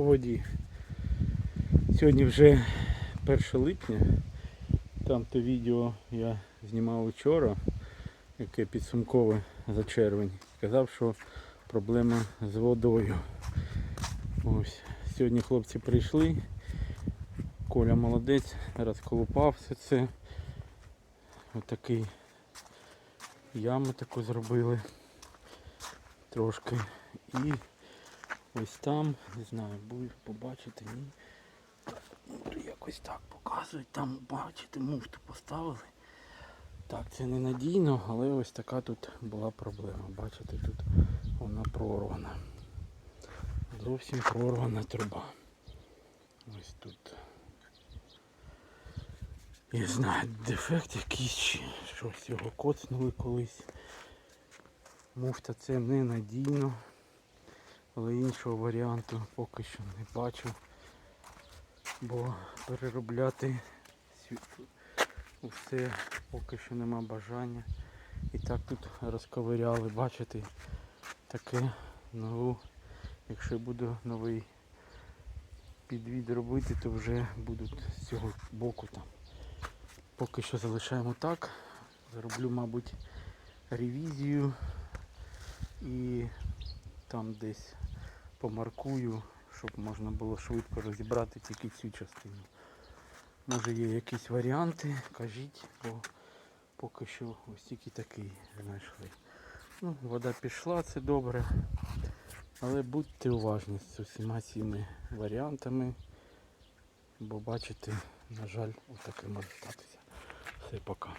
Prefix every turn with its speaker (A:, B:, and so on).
A: по воді. Сьогодні вже 1 липня. Там то відео я знімав вчора, яке підсумкове за червень. Казав, що проблема з водою. Ось. Сьогодні хлопці прийшли. Коля молодець, розколупав все це. Отакий яму таку зробили трошки. І ось там, не знаю, буде побачити, ні. Ну, то якось так показують, там бачите, муфту поставили. Так, це не надійно, але ось така тут була проблема. Бачите, тут вона прорвана. Зовсім прорвана труба. Ось тут. Я знаю, дефект якийсь щось його коцнули колись. Муфта це ненадійно, але іншого варіанту поки що не бачу. Бо переробляти все поки що нема бажання. І так тут розковиряли, бачите, таке нову. Якщо буду новий підвід робити, то вже будуть з цього боку там. Поки що залишаємо так. Зроблю, мабуть, ревізію і там десь помаркую, щоб можна було швидко розібрати тільки цю частину. Може є якісь варіанти, кажіть, бо поки що ось тільки такий знайшли. Ну, вода пішла, це добре. Але будьте уважні з усіма цими варіантами, бо бачите, на жаль, отаке може. Все, пока.